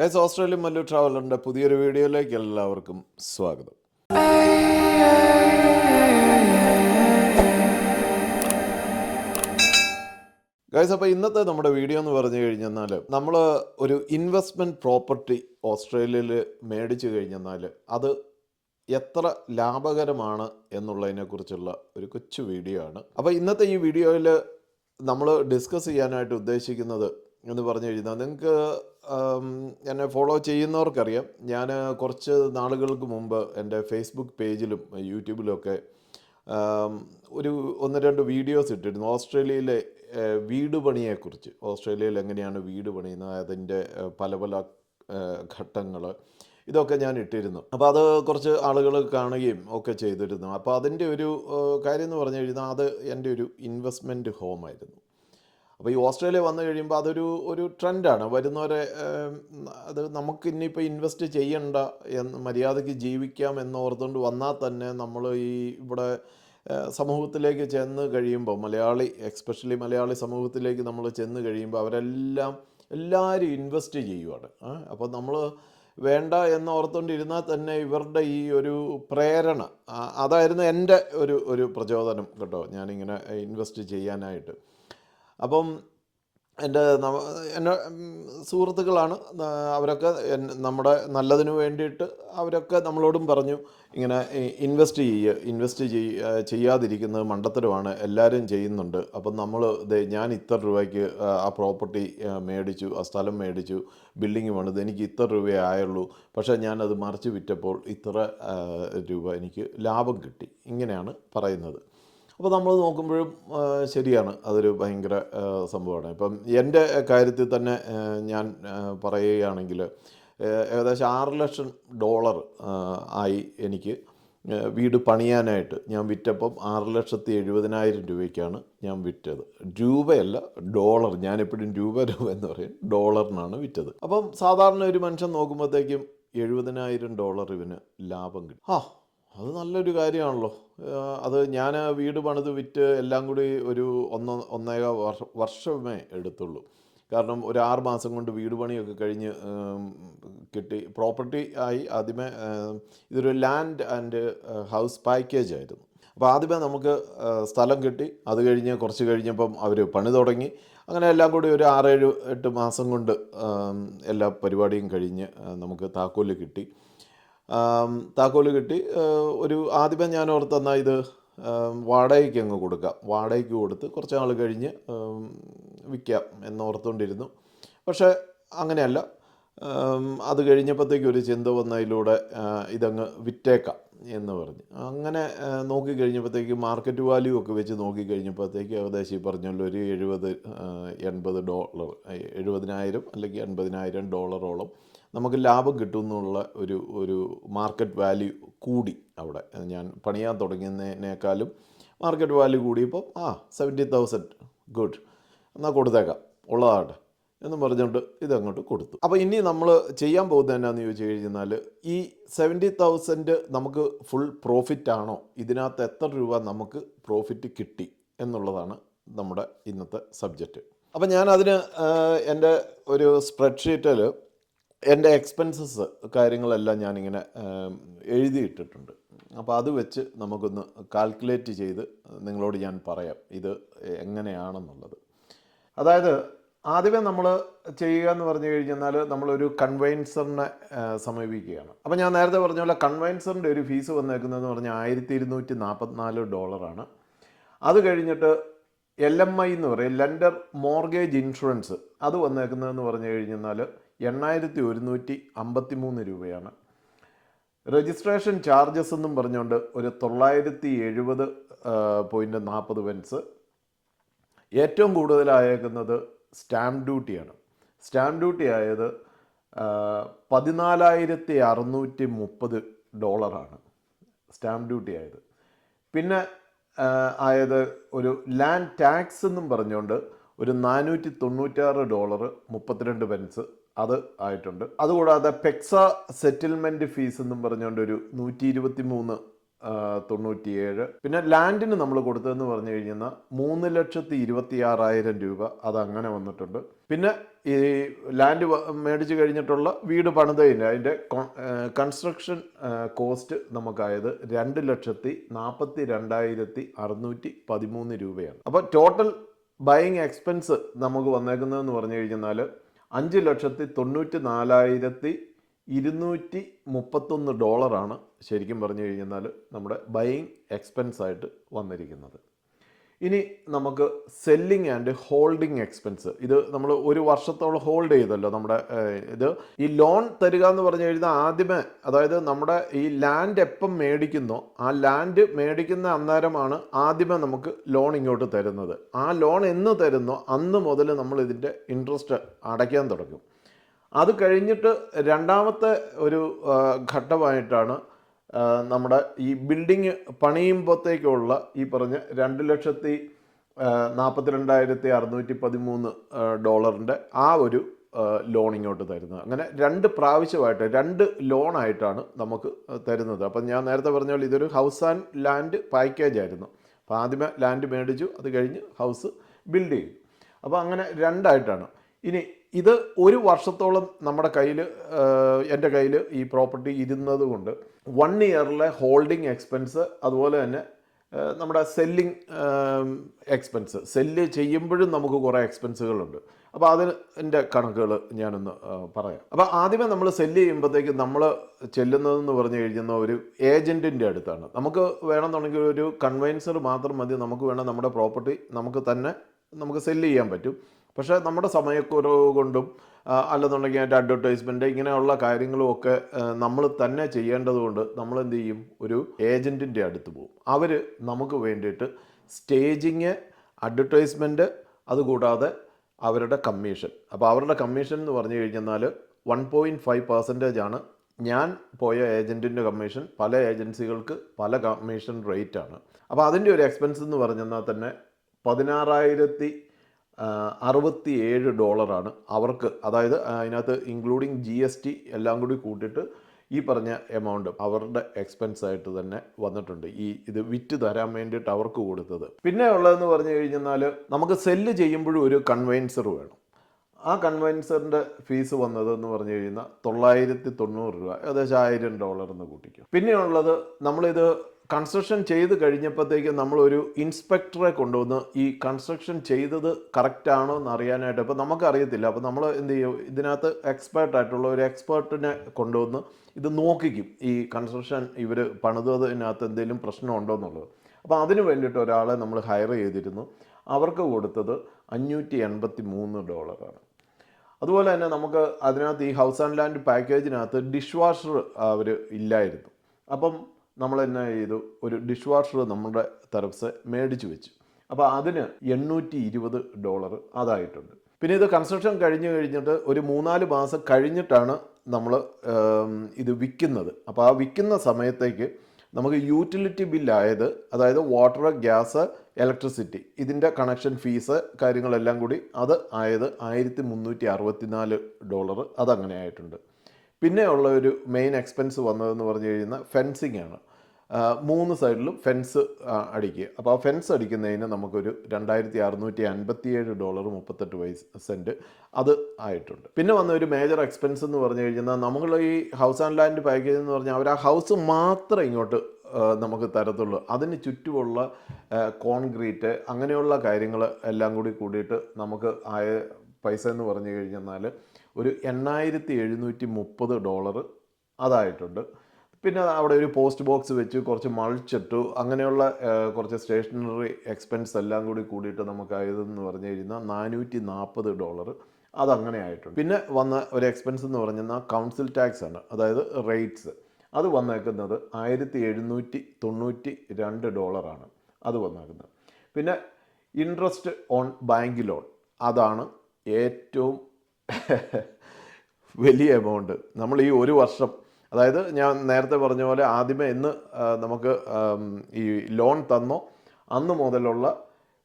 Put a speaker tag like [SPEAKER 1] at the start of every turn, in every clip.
[SPEAKER 1] Guys Australian Mallu ട്രാവലറിന്റെ പുതിയൊരു വീഡിയോയിലേക്ക് എല്ലാവർക്കും സ്വാഗതം. ഗൈസ് അപ്പോൾ ഇന്നത്തെ നമ്മുടെ വീഡിയോ എന്ന് പറഞ്ഞു കഴിഞ്ഞെന്നാൽ നമ്മൾ ഒരു ഇൻവെസ്റ്റ്മെന്റ് പ്രോപ്പർട്ടി ഓസ്ട്രേലിയയിൽ മേടിച്ചു കഴിഞ്ഞെന്നാൽ അത് എത്ര ലാഭകരമാണ് എന്നുള്ളതിനെക്കുറിച്ചുള്ള ഒരു കൊച്ചു വീഡിയോ ആണ്. അപ്പോൾ ഇന്നത്തെ ഈ വീഡിയോയിൽ നമ്മൾ ഡിസ്കസ് ചെയ്യാനായിട്ട് ഉദ്ദേശിക്കുന്നത് എന്ന് പറഞ്ഞു കഴിഞ്ഞാൽ നിങ്ങൾക്ക് എന്നെ ഫോളോ ചെയ്യുന്നവർക്കറിയാം. ഞാൻ കുറച്ച് നാളുകൾക്ക് മുമ്പ് എന്റെ ഫേസ്ബുക്ക് പേജിലും യൂട്യൂബിലുമൊക്കെ ഒരു ഒന്ന് രണ്ട് വീഡിയോസ് ഇട്ടിരുന്നു. ഓസ്ട്രേലിയയിലെ വീട് പണിയെക്കുറിച്ച്. ഓസ്ട്രേലിയയിൽ എങ്ങനെയാണ് വീട് പണിയുന്നത് അതിന്റെ പല പല ഘട്ടങ്ങൾ ഇതൊക്കെ ഞാൻ ഇട്ടിരുന്നു. അപ്പോൾ അത് കുറച്ച് ആളുകൾ കാണുകയും ഒക്കെ ചെയ്തിരുന്നു. അപ്പോൾ അതിന്റെ ഒരു കാര്യം എന്ന് പറഞ്ഞു കഴിഞ്ഞാൽ അത് എന്റെ ഒരു ഇൻവെസ്റ്റ്മെന്റ് ഹോമായിരുന്നു അപ്പോൾ ഈ ഓസ്ട്രേലിയ വന്നു കഴിയുമ്പോൾ അതൊരു ഒരു ട്രെൻഡാണ്. വരുന്നവരെ അത് നമുക്ക് ഇനിയിപ്പോൾ ഇൻവെസ്റ്റ് ചെയ്യണ്ട എന്ന് മര്യാദയ്ക്ക് ജീവിക്കാം എന്നോർത്തുകൊണ്ട് വന്നാൽ തന്നെ നമ്മൾ ഈ ഇവിടെ സമൂഹത്തിലേക്ക് ചെന്ന് കഴിയുമ്പോൾ മലയാളി എക്സ്പെഷ്യലി മലയാളി സമൂഹത്തിലേക്ക് നമ്മൾ ചെന്ന് കഴിയുമ്പോൾ അവരെല്ലാം എല്ലാവരും ഇൻവെസ്റ്റ് ചെയ്യുവാണ്. അപ്പോൾ നമ്മൾ വേണ്ട എന്ന് ഓർത്തുകൊണ്ടിരുന്നാൽ തന്നെ ഇവരുടെ ഈ ഒരു പ്രേരണ അതായിരുന്നു എന്റെ ഒരു ഒരു പ്രചോദനം കേട്ടോ ഞാനിങ്ങനെ ഇൻവെസ്റ്റ് ചെയ്യാനായിട്ട്. അപ്പം എന്റെ എന്റെ സുഹൃത്തുക്കളാണ് അവരൊക്കെ നമ്മുടെ നല്ലതിന് വേണ്ടിയിട്ട് അവരൊക്കെ നമ്മളോടും പറഞ്ഞു ഇങ്ങനെ ഇൻവെസ്റ്റ് ചെയ്യുക ഇൻവെസ്റ്റ് ചെയ് ചെയ്യാതിരിക്കുന്നത് മണ്ടത്തരമാണ് എല്ലാവരും ചെയ്യുന്നുണ്ട്. അപ്പം നമ്മൾ ഞാൻ ഇത്ര രൂപയ്ക്ക് ആ, പ്രോപ്പർട്ടി മേടിച്ചു ആ സ്ഥലം മേടിച്ചു ബിൽഡിങ് പണിത് എനിക്ക് ഇത്ര രൂപയേ ആയുള്ളൂ. പക്ഷേ ഞാനത് മറിച്ച് വിറ്റപ്പോൾ ഇത്ര രൂപ എനിക്ക് ലാഭം കിട്ടി. ഇങ്ങനെയാണ് പറയുന്നത്. അപ്പോൾ നമ്മൾ നോക്കുമ്പോഴും ശരിയാണ്. അതൊരു ഭയങ്കര സംഭവമാണ്. ഇപ്പം എന്റെ കാര്യത്തിൽ തന്നെ ഞാൻ പറയുകയാണെങ്കിൽ ഏകദേശം ആറ് ലക്ഷം ഡോളർ ആയി എനിക്ക് വീട് പണിയാനായിട്ട് ഞാൻ വിറ്റപ്പം ആറ് ലക്ഷത്തി എഴുപതിനായിരം രൂപയ്ക്കാണ് ഞാൻ വിറ്റത്. രൂപയല്ല ഡോളർ. ഞാൻ എപ്പോഴും രൂപ രൂപ എന്ന് പറയും. ഡോളറിനാണ് വിറ്റത്. അപ്പം സാധാരണ ഒരു മനുഷ്യൻ നോക്കുമ്പോഴത്തേക്കും എഴുപതിനായിരം ഡോളർ ഇവന് ലാഭം കിട്ടും. ആ അത് നല്ലൊരു കാര്യമാണല്ലോ. അത് ഞാൻ വീട് പണിത് വിറ്റ് എല്ലാം കൂടി ഒരു ഒന്ന് ഒന്നേക വർഷ വർഷമേ എടുത്തുള്ളൂ. കാരണം ഒരു ആറ് മാസം കൊണ്ട് വീട് പണിയൊക്കെ കഴിഞ്ഞ് കിട്ടി. പ്രോപ്പർട്ടി ആയി ആദ്യമേ ഇതൊരു ലാൻഡ് ആൻഡ് ഹൗസ് പാക്കേജ് ആയിരുന്നു. അപ്പോൾ ആദ്യമേ നമുക്ക് സ്ഥലം കിട്ടി. അത് കഴിഞ്ഞ് കുറച്ച് കഴിഞ്ഞപ്പം അവർ പണി തുടങ്ങി. അങ്ങനെ എല്ലാം കൂടി ഒരു ആറേഴ് എട്ട് മാസം കൊണ്ട് എല്ലാ പരിപാടിയും കഴിഞ്ഞ് നമുക്ക് താക്കോൽ കിട്ടി. താക്കോൽ കിട്ടി. ഒരു ആദ്യമേ ഞാൻ ഓർത്തെന്നാൽ ഇത് വാടകയ്ക്ക് അങ്ങ് കൊടുക്കാം. വാടകയ്ക്ക് കൊടുത്ത് കുറച്ച് നാൾ കഴിഞ്ഞ് വിൽക്കാം എന്നോർത്തുകൊണ്ടിരുന്നു പക്ഷേ അങ്ങനെയല്ല. അത് കഴിഞ്ഞപ്പോഴത്തേക്ക് ഒരു ചിന്ത വന്നതിലൂടെ ഇതങ്ങ് വിറ്റേക്കാം എന്ന് പറഞ്ഞു. അങ്ങനെ ആ, നോക്കി കഴിഞ്ഞപ്പോഴത്തേക്ക് മാർക്കറ്റ് വാല്യൂ ഒക്കെ വെച്ച് നോക്കി കഴിഞ്ഞപ്പോഴത്തേക്ക് ഏകദേശം ഈ പറഞ്ഞല്ലോ ഒരു എഴുപത് എൺപത് ഡോളർ എഴുപതിനായിരം അല്ലെങ്കിൽ എൺപതിനായിരം ഡോളറോളം നമുക്ക് ലാഭം കിട്ടും എന്നുള്ള ഒരു ഒരു മാർക്കറ്റ് വാല്യൂ കൂടി അവിടെ. ഞാൻ പണിയാൻ തുടങ്ങുന്നതിനേക്കാളും മാർക്കറ്റ് വാല്യൂ കൂടിയപ്പോൾ ആ സെവന്റി തൗസൻഡ് ഗുഡ് എന്നാൽ കൊടുത്തേക്കാം. ഉള്ളതാട്ടെ എന്ന് പറഞ്ഞുകൊണ്ട് ഇതങ്ങോട്ട് കൊടുത്തു. അപ്പോൾ ഇനി നമ്മൾ ചെയ്യാൻ പോകുന്നത് എന്നാന്ന് ചോദിച്ചു കഴിഞ്ഞാൽ ഈ സെവന്റി തൗസൻഡ് നമുക്ക് ഫുൾ പ്രോഫിറ്റ് ആണോ? ഇതിനകത്ത് എത്ര രൂപ നമുക്ക് പ്രോഫിറ്റ് കിട്ടി എന്നുള്ളതാണ് നമ്മുടെ ഇന്നത്തെ സബ്ജക്റ്റ് അപ്പോൾ ഞാൻ എന്റെ ഒരു സ്പ്രെഡ്ഷീറ്റിൽ എന്റെ എക്സ്പെൻസസ് കാര്യങ്ങളെല്ലാം ഞാനിങ്ങനെ എഴുതിയിട്ടിട്ടുണ്ട്. അപ്പോൾ അത് വെച്ച് നമുക്കൊന്ന് കാൽക്കുലേറ്റ് ചെയ്ത് നിങ്ങളോട് ഞാൻ പറയാം ഇത് എങ്ങനെയാണെന്നുള്ളത്. അതായത് ആദ്യമേ നമ്മൾ ചെയ്യുക എന്ന് പറഞ്ഞു കഴിഞ്ഞാൽ നമ്മളൊരു കൺവെൻസറിനെ സമീപിക്കുകയാണ്. അപ്പോൾ ഞാൻ നേരത്തെ പറഞ്ഞ പോലെ കൺവെൻസറിന്റെ ഒരു ഫീസ് വന്നേക്കുന്നതെന്ന് പറഞ്ഞാൽ ആയിരത്തി ഇരുന്നൂറ്റി നാൽപ്പത്തിനാല് ഡോളറാണ്. അത് കഴിഞ്ഞിട്ട് എൽ എം ഐ എന്ന് പറയും ലെൻഡർ മോർഗേജ് ഇൻഷുറൻസ് അത് വന്നേക്കുന്നതെന്ന് പറഞ്ഞു കഴിഞ്ഞാൽ എണ്ണായിരത്തി ഒരുന്നൂറ്റി അമ്പത്തി മൂന്ന് രൂപയാണ്. രജിസ്ട്രേഷൻ ചാർജസ് എന്നും പറഞ്ഞുകൊണ്ട് ഒരു തൊള്ളായിരത്തി എഴുപത് പോയിന്റ് നാൽപ്പത് പെൻസ് ഏറ്റവും കൂടുതലായേക്കുന്നത് സ്റ്റാമ്പ് ഡ്യൂട്ടിയാണ് സ്റ്റാമ്പ് ഡ്യൂട്ടി ആയത് പതിനാലായിരത്തി അറുന്നൂറ്റി മുപ്പത് ഡോളറാണ് സ്റ്റാമ്പ് ഡ്യൂട്ടി ആയത്. പിന്നെ ആയത് ഒരു ലാൻഡ് ടാക്സ് എന്നും പറഞ്ഞുകൊണ്ട് ഒരു നാനൂറ്റി തൊണ്ണൂറ്റാറ് ഡോളർ മുപ്പത്തിരണ്ട് പെൻസ് അത് ആയിട്ടുണ്ട്. അതുകൂടാതെ പെക്സ സെറ്റിൽമെന്റ് ഫീസ് എന്നും പറഞ്ഞുകൊണ്ട് ഒരു നൂറ്റി ഇരുപത്തി മൂന്ന് തൊണ്ണൂറ്റിയേഴ്. പിന്നെ ലാൻഡിന് നമ്മൾ കൊടുത്തതെന്ന് പറഞ്ഞു കഴിഞ്ഞാൽ മൂന്ന് ലക്ഷത്തി ഇരുപത്തി ആറായിരം രൂപ അത് അങ്ങനെ വന്നിട്ടുണ്ട്. പിന്നെ ഈ ലാൻഡ് മേടിച്ച് കഴിഞ്ഞിട്ടുള്ള വീട് പണിതയില്ല അതിന്റെ കൺസ്ട്രക്ഷൻ കോസ്റ്റ് നമുക്കായത് രണ്ട് ലക്ഷത്തി നാൽപ്പത്തി രണ്ടായിരത്തി അറുന്നൂറ്റി പതിമൂന്ന് രൂപയാണ്. അപ്പോൾ ടോട്ടൽ ബൈയിങ് എക്സ്പെൻസ് നമുക്ക് വന്നേക്കുന്നതെന്ന് പറഞ്ഞു കഴിഞ്ഞാൽ അഞ്ച് ലക്ഷത്തി തൊണ്ണൂറ്റി നാലായിരത്തി ഇരുന്നൂറ്റി മുപ്പത്തൊന്ന് ഡോളറാണ് ശരിക്കും പറഞ്ഞു കഴിഞ്ഞാൽ നമ്മുടെ ബൈയിങ് എക്സ്പെൻസ് ആയിട്ട് വന്നിരിക്കുന്നത്. ഇനി നമുക്ക് സെല്ലിംഗ് ആൻഡ് ഹോൾഡിംഗ് എക്സ്പെൻസ് ഇത് നമ്മൾ ഒരു വർഷത്തോളം ഹോൾഡ് ചെയ്തല്ലോ നമ്മുടെ ഇത്. ഈ ലോൺ തരിക എന്ന് പറഞ്ഞു കഴിഞ്ഞാൽ ആദ്യമേ അതായത് നമ്മുടെ ഈ ലാൻഡ് എപ്പം മേടിക്കുന്നോ ആ ലാൻഡ് മേടിക്കുന്ന അന്നേരമാണ് ആദ്യമേ നമുക്ക് ലോൺ ഇങ്ങോട്ട് തരുന്നത്. ആ ലോൺ എന്ന് തരുന്നോ അന്ന് മുതൽ നമ്മൾ ഇതിന്റെ ഇൻട്രസ്റ്റ് അടയ്ക്കാൻ തുടങ്ങും. അത് കഴിഞ്ഞിട്ട് രണ്ടാമത്തെ ഒരു ഘട്ടമായിട്ടാണ് നമ്മുടെ ഈ ബിൽഡിങ് പണിയുമ്പോഴത്തേക്കുള്ള ഈ പറഞ്ഞ രണ്ട് ലക്ഷത്തി നാൽപ്പത്തി രണ്ടായിരത്തി അറുന്നൂറ്റി പതിമൂന്ന് ഡോളറിന്റെ ആ ഒരു ലോൺ ഇങ്ങോട്ട് തരുന്നത്. അങ്ങനെ രണ്ട് പ്രാവശ്യമായിട്ട് രണ്ട് ലോണായിട്ടാണ് നമുക്ക് തരുന്നത്. അപ്പം ഞാൻ നേരത്തെ പറഞ്ഞ പോലെ ഇതൊരു ഹൗസ് ആൻഡ് ലാൻഡ് പാക്കേജ് ആയിരുന്നു. അപ്പോൾ ആദ്യമേ ലാൻഡ് മേടിച്ചു അത് കഴിഞ്ഞ് ഹൗസ് ബിൽഡ് ചെയ്തു. അപ്പോൾ അങ്ങനെ രണ്ടായിട്ടാണ്. ഇനി ഇത് ഒരു വർഷത്തോളം നമ്മുടെ കയ്യിൽ എന്റെ കയ്യിൽ ഈ പ്രോപ്പർട്ടി ഇരുന്നത് കൊണ്ട് വൺ ഇയറിലെ ഹോൾഡിംഗ് എക്സ്പെൻസ് അതുപോലെ തന്നെ നമ്മുടെ സെല്ലിംഗ് എക്സ്പെൻസ് സെല്ല് ചെയ്യുമ്പോഴും നമുക്ക് കുറേ എക്സ്പെൻസുകളുണ്ട് അപ്പോൾ അതിന്റെ കണക്കുകൾ ഞാനൊന്ന് പറയാം. അപ്പോൾ ആദ്യമേ നമ്മൾ സെല്ല് ചെയ്യുമ്പോഴത്തേക്ക് നമ്മൾ ചെല്ലുന്നതെന്ന് പറഞ്ഞു കഴിഞ്ഞാൽ ഒരു ഏജന്റിന്റെ അടുത്താണ്. നമുക്ക് വേണമെന്നുണ്ടെങ്കിൽ ഒരു കൺവെൻസർ മാത്രം മതി. നമുക്ക് വേണം നമ്മുടെ പ്രോപ്പർട്ടി നമുക്ക് തന്നെ നമുക്ക് സെല്ല് ചെയ്യാൻ പറ്റും. പക്ഷേ നമ്മുടെ സമയക്കുറവ് കൊണ്ടും അല്ലെന്നുണ്ടെങ്കിൽ അതിന്റെ അഡ്വർടൈസ്മെന്റ് ഇങ്ങനെയുള്ള കാര്യങ്ങളുമൊക്കെ നമ്മൾ തന്നെ ചെയ്യേണ്ടതുകൊണ്ട് നമ്മൾ എന്ത് ചെയ്യും? ഒരു ഏജന്റിന്റെ അടുത്ത് പോകും. അവർ നമുക്ക് വേണ്ടിയിട്ട് സ്റ്റേജിങ് അഡ്വർടൈസ്മെന്റ് അതുകൂടാതെ അവരുടെ കമ്മീഷൻ അപ്പോൾ അവരുടെ കമ്മീഷൻ എന്ന് പറഞ്ഞു കഴിഞ്ഞാൽ വൺ പോയിന്റ് ഫൈവ് പെർസെന്റേജ് ആണ്. ഞാൻ പോയ ഏജന്റിന്റെ കമ്മീഷൻ പല ഏജൻസികൾക്ക് പല കമ്മീഷൻ റേറ്റാണ് അപ്പോൾ അതിന്റെ ഒരു എക്സ്പെൻസ് എന്ന് പറഞ്ഞാൽ തന്നെ പതിനാറായിരത്തി അറുപത്തി ഏഴ് ഡോളറാണ് അവർക്ക്. അതായത് അതിനകത്ത് ഇൻക്ലൂഡിങ് ജി എസ് ടി എല്ലാം കൂടി കൂട്ടിയിട്ട് ഈ പറഞ്ഞ എമൗണ്ട് അവരുടെ എക്സ്പെൻസ് ആയിട്ട് തന്നെ വന്നിട്ടുണ്ട്. ഈ ഇത് വിറ്റ് തരാൻ വേണ്ടിയിട്ട് അവർക്ക് കൊടുത്തത്. പിന്നെ ഉള്ളതെന്ന് പറഞ്ഞു കഴിഞ്ഞാൽ നമുക്ക് സെല്ല് ചെയ്യുമ്പോഴും ഒരു കൺവെൻസർ വേണം. ആ കൺവെൻസറിന്റെ ഫീസ് വന്നതെന്ന് പറഞ്ഞു കഴിഞ്ഞാൽ തൊള്ളായിരത്തി തൊണ്ണൂറ് രൂപ ഏകദേശം ആയിരം ഡോളർ എന്ന് കൂട്ടിക്കും. പിന്നെയുള്ളത് നമ്മളിത് കൺസ്ട്രക്ഷൻ ചെയ്ത് കഴിഞ്ഞപ്പോഴത്തേക്ക് നമ്മളൊരു ഇൻസ്പെക്ടറെ കൊണ്ടുവന്ന് ഈ കൺസ്ട്രക്ഷൻ ചെയ്തത് കറക്റ്റാണോ എന്ന് അറിയാനായിട്ട് അപ്പോൾ നമുക്കറിയത്തില്ല. അപ്പോൾ നമ്മൾ എന്ത് ചെയ്യും? ഇതിനകത്ത് എക്സ്പേർട്ട് ആയിട്ടുള്ള ഒരു എക്സ്പേർട്ടിനെ കൊണ്ടുവന്ന് ഇത് നോക്കിക്കും. ഈ കൺസ്ട്രക്ഷൻ ഇവർ പണിതതിനകത്ത് എന്തെങ്കിലും പ്രശ്നമുണ്ടോ എന്നുള്ളത്. അപ്പോൾ അതിന് വേണ്ടിയിട്ട് ഒരാളെ നമ്മൾ ഹയർ ചെയ്തിരുന്നു. അവർക്ക് കൊടുത്തത് അഞ്ഞൂറ്റി എൺപത്തി മൂന്ന് ഡോളറാണ്. അതുപോലെ തന്നെ നമുക്ക് അതിനകത്ത് ഈ ഹൗസ് ആൻഡ് ലാൻഡ് പാക്കേജിനകത്ത് ഡിഷ് വാഷർ അവർ ഇല്ലായിരുന്നു. അപ്പം നമ്മൾ എന്നാ ചെയ്തു? ഒരു ഡിഷ് വാഷർ നമ്മുടെ തരഫ്സ് മേടിച്ചു വെച്ചു. അപ്പോൾ അതിന് എണ്ണൂറ്റി ഇരുപത് ഡോളർ അതായിട്ടുണ്ട്. പിന്നെ ഇത് കൺസ്ട്രക്ഷൻ കഴിഞ്ഞ് കഴിഞ്ഞിട്ട് ഒരു മൂന്നാൽ മാസം കഴിഞ്ഞിട്ടാണ് നമ്മൾ ഇത് വിൽക്കുന്നത് അപ്പോൾ ആ വിൽക്കുന്ന സമയത്തേക്ക് നമുക്ക് യൂട്ടിലിറ്റി ബില്ലായത് അതായത് വാട്ടർ ഗ്യാസ് ഇലക്ട്രിസിറ്റി ഇതിന്റെ കണക്ഷൻ ഫീസ് കാര്യങ്ങളെല്ലാം കൂടി അത് ആയത് ആയിരത്തി മുന്നൂറ്റി അറുപത്തിനാല് ഡോളർ അതങ്ങനെ ആയിട്ടുണ്ട്. പിന്നെ ഉള്ള ഒരു മെയിൻ എക്സ്പെൻസ് വന്നതെന്ന് പറഞ്ഞു കഴിഞ്ഞാൽ ഫെൻസിങ് ആണ്. മൂന്ന് സൈഡിലും ഫെൻസ് അടിക്കുക. അപ്പോൾ ആ ഫെൻസ് അടിക്കുന്നതിന് നമുക്കൊരു രണ്ടായിരത്തി അറുന്നൂറ്റി അൻപത്തിയേഴ് ഡോളർ മുപ്പത്തെട്ട് പൈസ സെന്റ് അത് ആയിട്ടുണ്ട്. പിന്നെ വന്ന ഒരു മേജർ എക്സ്പെൻസ് എന്ന് പറഞ്ഞു കഴിഞ്ഞാൽ നമ്മൾ ഈ ഹൗസ് ആൻഡ് ലാൻഡ് പാക്കേജ് എന്ന് പറഞ്ഞാൽ അവർ ആ ഹൗസ് മാത്രം ഇങ്ങോട്ട് നമുക്ക് തരത്തുള്ളൂ. അതിന് ചുറ്റുമുള്ള കോൺക്രീറ്റ് അങ്ങനെയുള്ള കാര്യങ്ങൾ എല്ലാം കൂടി കൂടിയിട്ട് നമുക്ക് ആയ പൈസ എന്ന് പറഞ്ഞു കഴിഞ്ഞാൽ ഒരു എണ്ണായിരത്തി എഴുന്നൂറ്റി മുപ്പത് ഡോളർ അതായിട്ടുണ്ട്. പിന്നെ അവിടെ ഒരു പോസ്റ്റ് ബോക്സ് വെച്ച് കുറച്ച് മൾച്ചിട്ടു അങ്ങനെയുള്ള കുറച്ച് സ്റ്റേഷനറി എക്സ്പെൻസ് എല്ലാം കൂടി കൂടിയിട്ട് നമുക്കായതെന്ന് പറഞ്ഞു കഴിഞ്ഞാൽ നാനൂറ്റി നാൽപ്പത് ഡോളർ അതങ്ങനെ ആയിട്ടുണ്ട്. പിന്നെ വന്ന ഒരു എക്സ്പെൻസ് എന്ന് പറഞ്ഞാൽ കൗൺസിൽ ടാക്സ് ആണ്. അതായത് റേറ്റ്സ് അത് വന്നേക്കുന്നത് ആയിരത്തി എഴുന്നൂറ്റി തൊണ്ണൂറ്റി രണ്ട് ഡോളറാണ് അത് വന്നേക്കുന്നത്. പിന്നെ ഇൻട്രസ്റ്റ് ഓൺ ബാങ്ക് ലോൺ അതാണ് ഏറ്റവും വലിയ എമൗണ്ട് നമ്മൾ ഈ ഒരു വർഷം അതായത് ഞാൻ നേരത്തെ പറഞ്ഞ പോലെ ആദ്യമേ എന്ന് നമുക്ക് ഈ ലോൺ തന്നോ അന്ന് മുതലുള്ള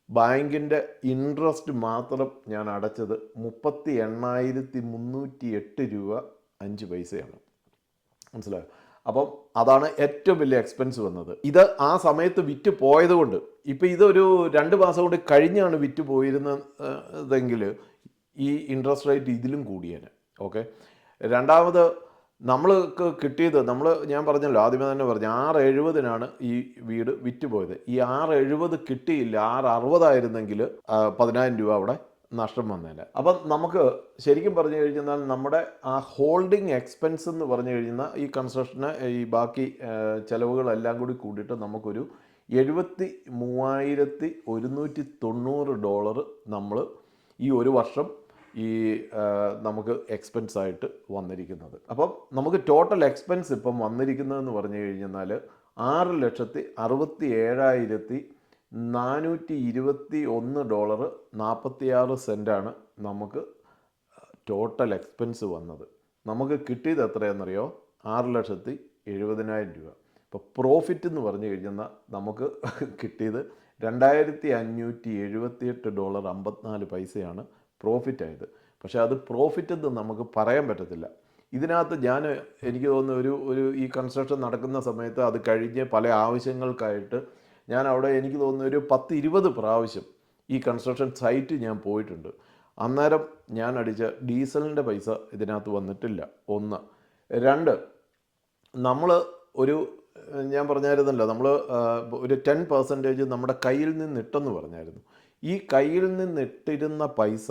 [SPEAKER 1] ബാങ്കിന്റെ ഇൻട്രസ്റ്റ് മാത്രം ഞാൻ അടച്ചത് മുപ്പത്തി എണ്ണായിരത്തി മുന്നൂറ്റി എട്ട് രൂപ അഞ്ച് പൈസയാണ്. മനസ്സിലായോ? അപ്പം അതാണ് ഏറ്റവും വലിയ എക്സ്പെൻസ് വന്നത്. ഇത് ആ സമയത്ത് വിറ്റ് പോയത് കൊണ്ട് ഇപ്പം ഇതൊരു രണ്ട് മാസം കൊണ്ട് കഴിഞ്ഞാണ് വിറ്റ് പോയിരുന്നതെങ്കിൽ ഈ ഇൻട്രസ്റ്റ് റേറ്റ് ഇതിലും കൂടിയേനെ. ഓക്കെ? രണ്ടാമത് നമ്മൾക്ക് കിട്ടിയത് നമ്മൾ ഞാൻ പറഞ്ഞല്ലോ ആദ്യമേ തന്നെ പറഞ്ഞു ആറ് എഴുപതിനാണ് ഈ വീട് വിറ്റ് പോയത് ഈ ആറ് എഴുപത് കിട്ടിയില്ല ആറ് അറുപതായിരുന്നെങ്കിൽ പതിനായിരം രൂപ അവിടെ നഷ്ടം വന്നേനെ. അപ്പം നമുക്ക് ശരിക്കും പറഞ്ഞു കഴിഞ്ഞാൽ നമ്മുടെ ആ ഹോൾഡിംഗ് എക്സ്പെൻസ് എന്ന് പറഞ്ഞു കഴിഞ്ഞാൽ ഈ കൺസ്ട്രക്ഷന് ഈ ബാക്കി ചിലവുകളെല്ലാം കൂടി കൂടിയിട്ട് നമുക്കൊരു എഴുപത്തി മൂവായിരത്തി ഒരുന്നൂറ്റി തൊണ്ണൂറ് ഡോളർ നമ്മൾ ഈ ഒരു വർഷം ഈ നമുക്ക് എക്സ്പെൻസ് ആയിട്ട് വന്നിരിക്കുന്നത്. അപ്പം നമുക്ക് ടോട്ടൽ എക്സ്പെൻസ് ഇപ്പം വന്നിരിക്കുന്നതെന്ന് പറഞ്ഞു കഴിഞ്ഞാൽ ആറ് ലക്ഷത്തി അറുപത്തി ഏഴായിരത്തി നാനൂറ്റി ഇരുപത്തി ഒന്ന് ഡോളർ നാൽപ്പത്തിയാറ് സെന്റാണ് നമുക്ക് ടോട്ടൽ എക്സ്പെൻസ് വന്നത്. നമുക്ക് കിട്ടിയത് എത്രയാണെന്നറിയോ? ആറ് ലക്ഷത്തി എഴുപതിനായിരം രൂപ. ഇപ്പോൾ പ്രോഫിറ്റ് എന്ന് പറഞ്ഞു കഴിഞ്ഞാൽ നമുക്ക് കിട്ടിയത് രണ്ടായിരത്തി അഞ്ഞൂറ്റി എഴുപത്തിയെട്ട് ഡോളർ അമ്പത്തിനാല് പൈസയാണ് പ്രോഫിറ്റ് ആയത്. പക്ഷേ അത് പ്രോഫിറ്റ് എന്ന് നമുക്ക് പറയാൻ പറ്റത്തില്ല. ഇതിനകത്ത് ഞാൻ എനിക്ക് തോന്നുന്ന ഒരു ഒരു ഈ കൺസ്ട്രക്ഷൻ നടക്കുന്ന സമയത്ത് അത് കഴിഞ്ഞ് പല ആവശ്യങ്ങൾക്കായിട്ട് ഞാൻ അവിടെ എനിക്ക് തോന്നുന്ന ഒരു പത്ത് ഇരുപത് പ്രാവശ്യം ഈ കൺസ്ട്രക്ഷൻ സൈറ്റ് ഞാൻ പോയിട്ടുണ്ട്. അന്നേരം ഞാൻ അടിച്ച ഡീസലിന്റെ പൈസ ഇതിനകത്ത് വന്നിട്ടില്ല. ഒന്ന്. രണ്ട് നമ്മൾ ഒരു ഞാൻ പറഞ്ഞായിരുന്നല്ലോ നമ്മൾ ഒരു ടെൻ പെർസെന്റേജ് നമ്മുടെ കയ്യിൽ നിന്നിട്ടെന്ന് പറഞ്ഞായിരുന്നു. ഈ കയ്യിൽ നിന്നിട്ടിരുന്ന പൈസ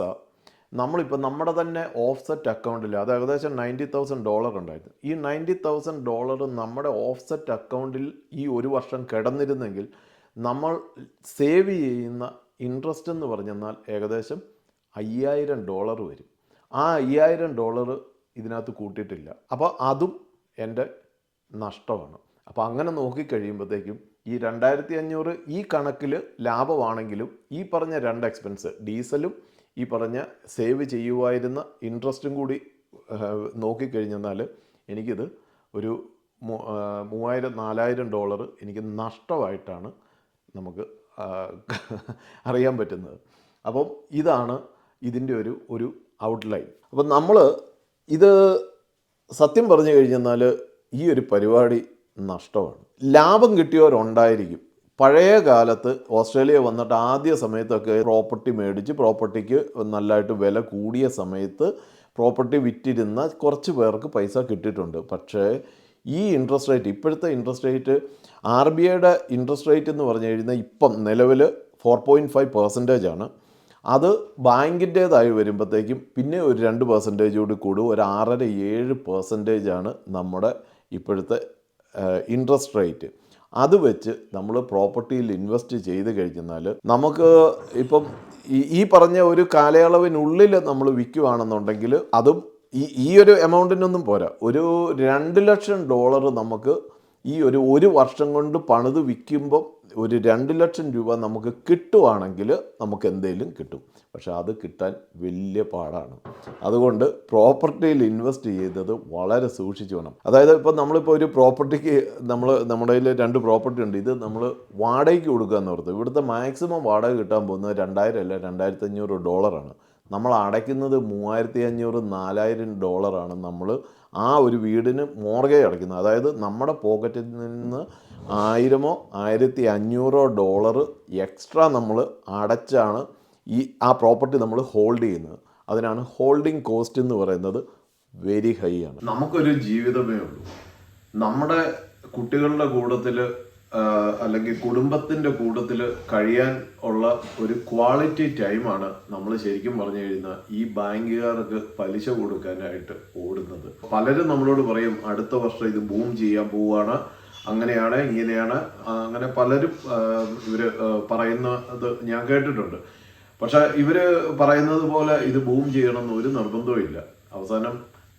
[SPEAKER 1] നമ്മളിപ്പോൾ നമ്മുടെ തന്നെ ഓഫ്സെറ്റ് അക്കൗണ്ടിൽ അത് ഏകദേശം നയന്റി തൗസൻഡ് ഡോളർ ഉണ്ടായിരുന്നു. ഈ നയന്റി തൗസൻഡ് ഡോളർ നമ്മുടെ ഓഫ്സെറ്റ് അക്കൗണ്ടിൽ ഈ ഒരു വർഷം കിടന്നിരുന്നെങ്കിൽ നമ്മൾ സേവ് ചെയ്യുന്ന ഇൻട്രസ്റ്റ് എന്ന് പറഞ്ഞെന്നാൽ ഏകദേശം അയ്യായിരം ഡോളർ വരും. ആ അയ്യായിരം ഡോളർ ഇതിനകത്ത് കൂട്ടിയിട്ടില്ല. അപ്പോൾ അതും എന്റെ നഷ്ടമാണ്. അപ്പോൾ അങ്ങനെ നോക്കിക്കഴിയുമ്പോഴത്തേക്കും ഈ രണ്ടായിരത്തി അഞ്ഞൂറ് ഈ കണക്കിൽ ലാഭമാണെങ്കിലും ഈ പറഞ്ഞ രണ്ട് എക്സ്പെൻസ് ഡീസലും ഈ പറഞ്ഞ സേവ് ചെയ്യുമായിരുന്ന ഇൻട്രസ്റ്റും കൂടി നോക്കിക്കഴിഞ്ഞെന്നാൽ എനിക്കിത് ഒരു മൂവായിരം നാലായിരം ഡോളർ എനിക്ക് നഷ്ടമായിട്ടാണ് നമുക്ക് അറിയാൻ പറ്റുന്നത്. അപ്പം ഇതാണ് ഇതിന്റെ ഒരു ഒരു ഔട്ട്ലൈൻ അപ്പം നമ്മൾ ഇത് സത്യം പറഞ്ഞു കഴിഞ്ഞെന്നാൽ ഈ ഒരു പരിപാടി നഷ്ടമാണ്. ലാഭം കിട്ടിയവരുണ്ടായിരിക്കും. പഴയ കാലത്ത് ഓസ്ട്രേലിയ വന്നിട്ട് ആദ്യ സമയത്തൊക്കെ പ്രോപ്പർട്ടി മേടിച്ച് പ്രോപ്പർട്ടിക്ക് നല്ലതായിട്ട് വില കൂടിയ സമയത്ത് പ്രോപ്പർട്ടി വിറ്റിരുന്ന കുറച്ച് പേർക്ക് പൈസ കിട്ടിയിട്ടുണ്ട്. പക്ഷേ ഈ ഇൻട്രസ്റ്റ് റേറ്റ് ഇപ്പോഴത്തെ ഇൻട്രസ്റ്റ് റേറ്റ് ആർ ബി ഐയുടെ ഇൻട്രസ്റ്റ് റേറ്റ് എന്ന് പറഞ്ഞു കഴിഞ്ഞാൽ ഇപ്പം നിലവിൽ ഫോർ പോയിന്റ് ഫൈവ് പെർസെന്റേജ് ആണ്. അത് ബാങ്കിന്റേതായി വരുമ്പോഴത്തേക്കും പിന്നെ ഒരു രണ്ട് പെർസെന്റേജ് കൂടി കൂടും. ഒരു ആറര ഏഴ് പെർസെന്റേജ് ആണ് നമ്മുടെ ഇപ്പോഴത്തെ ഇൻട്രസ്റ്റ് റേറ്റ് അത് വെച്ച് നമ്മൾ പ്രോപ്പർട്ടിയിൽ ഇൻവെസ്റ്റ് ചെയ്ത് കഴിഞ്ഞാൽ നമുക്ക് ഇപ്പം ഈ പറഞ്ഞ ഒരു കാലയളവിനുള്ളിൽ നമ്മൾ വിൽക്കുകയാണെന്നുണ്ടെങ്കിൽ അതും ഈ ഈ ഒരു എമൗണ്ടിനൊന്നും പോരാ. ഒരു രണ്ട് ലക്ഷം ഡോളർ നമുക്ക് ഈ ഒരു ഒരു വർഷം കൊണ്ട് പണിത് വിൽക്കുമ്പം ഒരു രണ്ട് ലക്ഷം രൂപ നമുക്ക് കിട്ടുവാണെങ്കിൽ നമുക്ക് എന്തെങ്കിലും കിട്ടും. പക്ഷേ അത് കിട്ടാൻ വലിയ പാടാണ്. അതുകൊണ്ട് പ്രോപ്പർട്ടിയിൽ ഇൻവെസ്റ്റ് ചെയ്തത് വളരെ സൂക്ഷിച്ചു വേണം. അതായത് ഇപ്പോൾ നമ്മളിപ്പോൾ ഒരു പ്രോപ്പർട്ടിക്ക് നമ്മൾ നമ്മുടെ കയ്യിൽ രണ്ട് പ്രോപ്പർട്ടി ഉണ്ട്. ഇത് നമ്മൾ വാടകയ്ക്ക് കൊടുക്കുക എന്ന് ഓർത്ത്. ഇവിടുത്തെ മാക്സിമം വാടക കിട്ടാൻ പോകുന്നത് രണ്ടായിരം അല്ല രണ്ടായിരത്തി അഞ്ഞൂറ് ഡോളറാണ്. നമ്മൾ അടയ്ക്കുന്നത് മൂവായിരത്തി അഞ്ഞൂറ് നാലായിരം ഡോളറാണ് നമ്മൾ ആ ഒരു വീടിന് മോർഗേജ് അടയ്ക്കുന്നത് അതായത് നമ്മുടെ പോക്കറ്റിൽ നിന്ന് ആയിരമോ ആയിരത്തി അഞ്ഞൂറോ ഡോളർ എക്സ്ട്രാ നമ്മൾ അടച്ചാണ് ഈ ആ പ്രോപ്പർട്ടി നമ്മൾ ഹോൾഡ് ചെയ്യുന്നത്. അതിനാണ് ഹോൾഡിംഗ് കോസ്റ്റ് എന്ന് പറയുന്നത് വെരി ഹൈ ആണ്. നമുക്കൊരു ജീവിതമേ ഉള്ളൂ. നമ്മുടെ കുട്ടികളുടെ കൂട്ടത്തിൽ അല്ലെങ്കിൽ കുടുംബത്തിന്റെ കൂട്ടത്തിൽ കഴിയാൻ ഉള്ള ഒരു ക്വാളിറ്റി ടൈമാണ് നമ്മൾ ശരിക്കും പറഞ്ഞു കഴിഞ്ഞാൽ ഈ ബാങ്കുകാർക്ക് പലിശ കൊടുക്കാനായിട്ട് ഓടുന്നത്. പലരും നമ്മളോട് പറയും അടുത്ത വർഷം ഇത് ബൂം ചെയ്യാൻ പോവുകയാണ് അങ്ങനെയാണ് ഇങ്ങനെയാണ് അങ്ങനെ പലരും ഇവർ പറയുന്നത് ഞാൻ കേട്ടിട്ടുണ്ട്. പക്ഷെ ഇവർ പറയുന്നത് പോലെ ഇത് ബൂം ചെയ്യണമെന്ന് ഒരു നിർബന്ധവും ഇല്ല. അവസാനം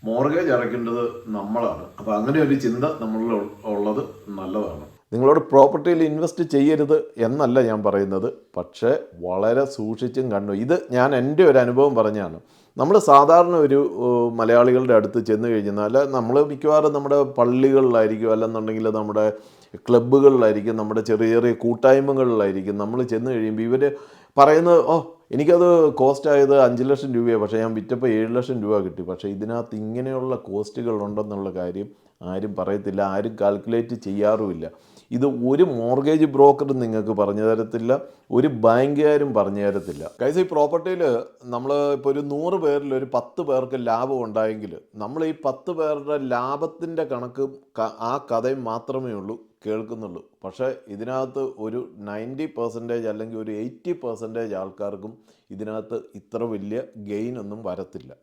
[SPEAKER 1] മോർഗേജ് അടയ്ക്കേണ്ടത് നമ്മളാണ്. അപ്പൊ അങ്ങനെ ഒരു ചിന്ത നമ്മളിൽ ഉള്ളത് നല്ലതാണ്. നിങ്ങളോട് പ്രോപ്പർട്ടിയിൽ ഇൻവെസ്റ്റ് ചെയ്യരുത് എന്നല്ല ഞാൻ പറയുന്നത്. പക്ഷേ വളരെ സൂക്ഷിച്ചും കണ്ടു. ഇത് ഞാൻ എന്റെ ഒരു അനുഭവം പറഞ്ഞാണ്. നമ്മൾ സാധാരണ ഒരു മലയാളികളുടെ അടുത്ത് ചെന്ന് കഴിഞ്ഞാൽ നമ്മൾ മിക്കവാറും നമ്മുടെ പള്ളികളിലായിരിക്കും അല്ലെന്നുണ്ടെങ്കിൽ നമ്മുടെ ക്ലബ്ബുകളിലായിരിക്കും നമ്മുടെ ചെറിയ ചെറിയ കൂട്ടായ്മകളിലായിരിക്കും നമ്മൾ ചെന്ന് കഴിയുമ്പോൾ ഇവർ പറയുന്നത് ഓ എനിക്കത് കോസ്റ്റ് ആയത് അഞ്ച് ലക്ഷം രൂപയാണ്. പക്ഷേ ഞാൻ വിറ്റപ്പോൾ ഏഴ് ലക്ഷം രൂപ കിട്ടി. പക്ഷേ ഇതിനകത്ത് ഇങ്ങനെയുള്ള കോസ്റ്റുകൾ ഉണ്ടെന്നുള്ള കാര്യം ആരും പറയത്തില്ല. ആരും കാൽക്കുലേറ്റ് ചെയ്യാറുമില്ല. ഇത് ഒരു മോർഗേജ് ബ്രോക്കറും നിങ്ങൾക്ക് പറഞ്ഞു തരത്തില്ല ഒരു ബാങ്കുകാരും പറഞ്ഞു തരത്തില്ല. കൈസ് ഈ പ്രോപ്പർട്ടിയിൽ നമ്മൾ ഇപ്പോൾ ഒരു നൂറ് പേരിൽ ഒരു പത്ത് പേർക്ക് ലാഭം ഉണ്ടായെങ്കിൽ നമ്മൾ ഈ പത്ത് പേരുടെ ലാഭത്തിന്റെ കണക്ക് ആ കഥയും മാത്രമേ ഉള്ളൂ കേൾക്കുന്നുള്ളൂ. പക്ഷേ ഇതിനകത്ത് ഒരു നയന്റി പെർസെന്റേജ് അല്ലെങ്കിൽ ഒരു എയ്റ്റി പെർസെന്റേജ് ആൾക്കാർക്കും ഇതിനകത്ത് ഇത്ര വലിയ ഗെയിൻ ഒന്നും വരത്തില്ല.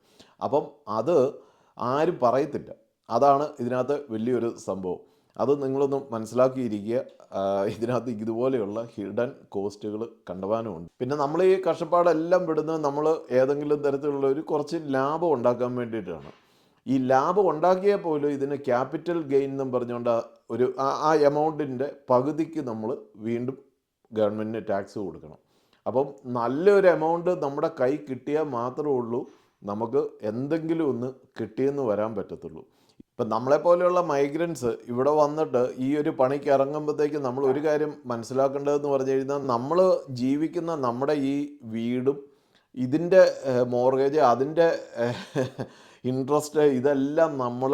[SPEAKER 1] അപ്പം അത് ആരും പറയത്തില്ല. അതാണ് ഇതിനകത്ത് വലിയൊരു സംഭവം. അത് നിങ്ങളൊന്ന് മനസ്സിലാക്കിയിരിക്കുക. ഇതിനകത്ത് ഇതുപോലെയുള്ള ഹിഡൻ കോസ്റ്റുകൾ കണ്ടവാനുമുണ്ട്. പിന്നെ നമ്മൾ ഈ കഷ്ടപ്പാടെല്ലാം വിടുന്നത് നമ്മൾ ഏതെങ്കിലും തരത്തിലുള്ള ഒരു കുറച്ച് ലാഭം ഉണ്ടാക്കാൻ വേണ്ടിയിട്ടാണ്. ഈ ലാഭം ഉണ്ടാക്കിയാൽ പോലും ഇതിന് ക്യാപിറ്റൽ ഗെയിൻ എന്നും പറഞ്ഞുകൊണ്ട് ഒരു ആ എമൗണ്ടിന്റെ പകുതിക്ക് നമ്മൾ വീണ്ടും ഗവൺമെന്റിന് ടാക്സ് കൊടുക്കണം. അപ്പം നല്ലൊരു എമൗണ്ട് നമ്മുടെ കൈ കിട്ടിയാൽ മാത്രമേ ഉള്ളൂ. നമുക്ക് എന്തെങ്കിലും ഒന്ന് കിട്ടിയെന്ന് വരാൻ പറ്റത്തുള്ളൂ. ഇപ്പം നമ്മളെപ്പോലെയുള്ള മൈഗ്രൻസ് ഇവിടെ വന്നിട്ട് ഈ ഒരു പണിക്ക് ഇറങ്ങുമ്പോഴത്തേക്ക് നമ്മൾ ഒരു കാര്യം മനസ്സിലാക്കേണ്ടതെന്ന് പറഞ്ഞു കഴിഞ്ഞാൽ നമ്മൾ ജീവിക്കുന്ന നമ്മുടെ ഈ വീടും ഇതിന്റെ മോർഗേജ് അതിന്റെ ഇൻട്രസ്റ്റ് ഇതെല്ലാം നമ്മൾ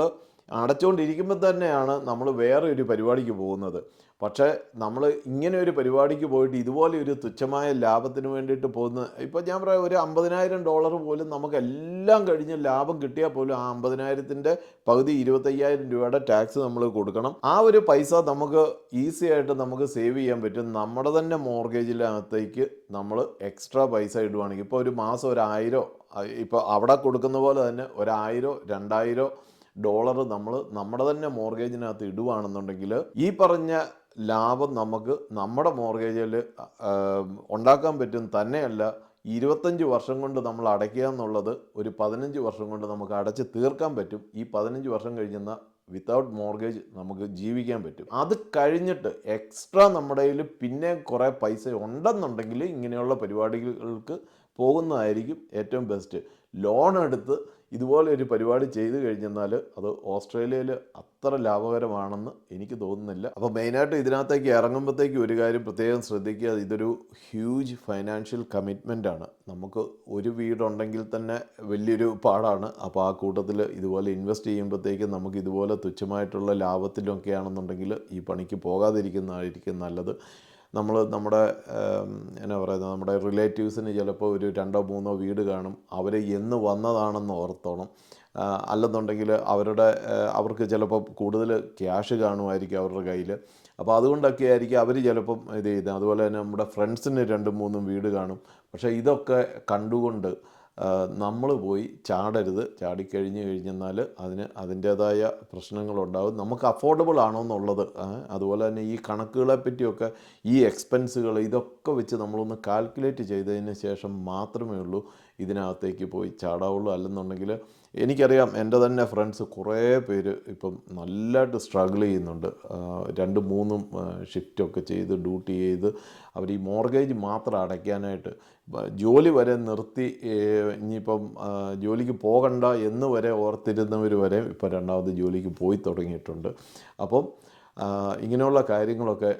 [SPEAKER 1] അടച്ചുകൊണ്ടിരിക്കുമ്പോൾ തന്നെയാണ് നമ്മൾ വേറെ ഒരു പരിപാടിക്ക് പോകുന്നത്. പക്ഷേ നമ്മൾ ഇങ്ങനെ ഒരു പരിപാടിക്ക് പോയിട്ട് ഇതുപോലെ ഒരു തുച്ഛമായ ലാഭത്തിന് വേണ്ടിയിട്ട് പോകുന്ന ഇപ്പോൾ ഞാൻ പറയാം ഒരു അമ്പതിനായിരം ഡോളർ പോലും നമുക്ക് എല്ലാം കഴിഞ്ഞ് ലാഭം കിട്ടിയാൽ പോലും ആ അമ്പതിനായിരത്തിന്റെ പകുതി ഇരുപത്തയ്യായിരം രൂപയുടെ ടാക്സ് നമ്മൾ കൊടുക്കണം. ആ ഒരു പൈസ നമുക്ക് ഈസി ആയിട്ട് നമുക്ക് സേവ് ചെയ്യാൻ പറ്റും. നമ്മുടെ തന്നെ മോർഗേജിനകത്തേക്ക് നമ്മൾ എക്സ്ട്രാ പൈസ ഇടുവാണെങ്കിൽ ഇപ്പോൾ ഒരു മാസം ഒരു ആയിരോ ഇപ്പോൾ അവിടെ കൊടുക്കുന്ന പോലെ തന്നെ ഒരായിരോ രണ്ടായിരോ ഡോളർ നമ്മൾ നമ്മുടെ തന്നെ മോർഗേജിനകത്ത് ഇടുവാണെന്നുണ്ടെങ്കിൽ ഈ പറഞ്ഞ ലാഭം നമുക്ക് നമ്മുടെ മോർഗേജിൽ ഉണ്ടാക്കാൻ പറ്റും തന്നെയല്ല ഇരുപത്തഞ്ച് വർഷം കൊണ്ട് നമ്മൾ അടയ്ക്കുക എന്നുള്ളത് ഒരു പതിനഞ്ച് വർഷം കൊണ്ട് നമുക്ക് അടച്ച് തീർക്കാൻ പറ്റും. ഈ പതിനഞ്ച് വർഷം കഴിഞ്ഞെന്ന വിത്തൗട്ട് മോർഗേജ് നമുക്ക് ജീവിക്കാൻ പറ്റും. അത് കഴിഞ്ഞിട്ട് എക്സ്ട്രാ നമ്മുടെ കയ്യിൽ പിന്നെ കുറേ പൈസ ഉണ്ടെന്നുണ്ടെങ്കിൽ ഇങ്ങനെയുള്ള പരിപാടികൾക്ക് പോകുന്നതായിരിക്കും ഏറ്റവും ബെസ്റ്റ് ലോൺ എടുത്ത് ഇതുപോലെ ഒരു പരിപാടി ചെയ്തു കഴിഞ്ഞെന്നാൽ അത് ഓസ്ട്രേലിയയിൽ അത്ര ലാഭകരമാണെന്ന് എനിക്ക് തോന്നുന്നില്ല. അപ്പോൾ മെയിനായിട്ട് ഇതിനകത്തേക്ക് ഇറങ്ങുമ്പോഴത്തേക്ക് ഒരു കാര്യം പ്രത്യേകം ശ്രദ്ധിക്കുക. ഇതൊരു ഹ്യൂജ് ഫൈനാൻഷ്യൽ കമ്മിറ്റ്മെന്റ് ആണ് നമുക്ക് ഒരു വീടുണ്ടെങ്കിൽ തന്നെ വലിയൊരു പാടാണ്. അപ്പോൾ ആ കൂട്ടത്തിൽ ഇതുപോലെ ഇൻവെസ്റ്റ് ചെയ്യുമ്പോഴത്തേക്കും നമുക്ക് ഇതുപോലെ തുച്ഛമായിട്ടുള്ള ലാഭത്തിലൊക്കെ ആണെന്നുണ്ടെങ്കിൽ ഈ പണിക്ക് പോകാതിരിക്കുന്നതായിരിക്കും നല്ലത്. നമ്മൾ നമ്മുടെ എന്നാ പറയുന്നത് നമ്മുടെ റിലേറ്റീവ്സിന് ചിലപ്പോൾ ഒരു രണ്ടോ മൂന്നോ വീട് കാണും. അവർ എന്ന് വന്നതാണെന്ന് ഓർത്തോണം. അല്ലെന്നുണ്ടെങ്കിൽ അവരുടെ അവർക്ക് ചിലപ്പോൾ കൂടുതൽ ക്യാഷ് കാണുമായിരിക്കും അവരുടെ കയ്യിൽ. അപ്പോൾ അതുകൊണ്ടൊക്കെ ആയിരിക്കും അവർ ചിലപ്പം ഇത് ചെയ്യുന്നത്. അതുപോലെ തന്നെ നമ്മുടെ ഫ്രണ്ട്സിന് രണ്ടും മൂന്നും വീട് കാണും. പക്ഷേ ഇതൊക്കെ കണ്ടുകൊണ്ട് നമ്മൾ പോയി ചാടരുത്. ചാടിക്കഴിഞ്ഞ് കഴിഞ്ഞെന്നാൽ അതിന് അതിന്റേതായ പ്രശ്നങ്ങളുണ്ടാവും. നമുക്ക് അഫോർഡബിൾ ആണോ എന്നുള്ളത് അതുപോലെ തന്നെ ഈ കണക്കുകളെ പറ്റിയൊക്കെ ഈ എക്സ്പെൻസുകൾ ഇതൊക്കെ വെച്ച് നമ്മളൊന്ന് കാൽക്കുലേറ്റ് ചെയ്തതിന് ശേഷം മാത്രമേ ഉള്ളൂ ഇതിനകത്തേക്ക് പോയി ചാടാവുള്ളൂ. അല്ലെന്നുണ്ടെങ്കിൽ എനിക്കറിയാം എന്റെ തന്നെ ഫ്രണ്ട്സ് കുറേ പേര് ഇപ്പം നല്ലതായിട്ട് സ്ട്രഗിൾ ചെയ്യുന്നുണ്ട്. രണ്ടും മൂന്നും ഷിഫ്റ്റൊക്കെ ചെയ്ത് ഡ്യൂട്ടി ചെയ്ത് അവർ ഈ മോർഗേജ് മാത്രം അടയ്ക്കാനായിട്ട് ജോലി വരെ നിർത്തി ഇനിയിപ്പം ജോലിക്ക് പോകണ്ട എന്ന് വരെ ഓർത്തിരുന്നവർ വരെ ഇപ്പം രണ്ടാമത് ജോലിക്ക് പോയി തുടങ്ങിയിട്ടുണ്ട്. അപ്പം ഇങ്ങനെയുള്ള കാര്യങ്ങളൊക്കെ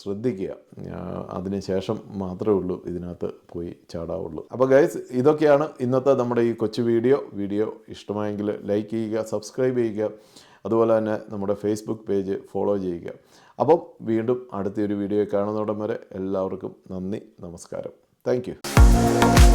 [SPEAKER 1] ശ്രദ്ധിക്കുക. അതിനുശേഷം അതിന് ശേഷം മാത്രമേ ഉള്ളൂ ഇതിനകത്ത് പോയി ചാടാവുള്ളൂ. അപ്പോൾ ഗൈസ് ഇതൊക്കെയാണ് ഇന്നത്തെ നമ്മുടെ ഈ കൊച്ചു വീഡിയോ. വീഡിയോ ഇഷ്ടമായെങ്കിൽ ലൈക്ക് ചെയ്യുക സബ്സ്ക്രൈബ് ചെയ്യുക. അതുപോലെ തന്നെ നമ്മുടെ ഫേസ്ബുക്ക് പേജ് ഫോളോ ചെയ്യുക. അപ്പം വീണ്ടും അടുത്തൊരു വീഡിയോ കാണുന്നോടം വരെ എല്ലാവർക്കും നന്ദി നമസ്കാരം. താങ്ക്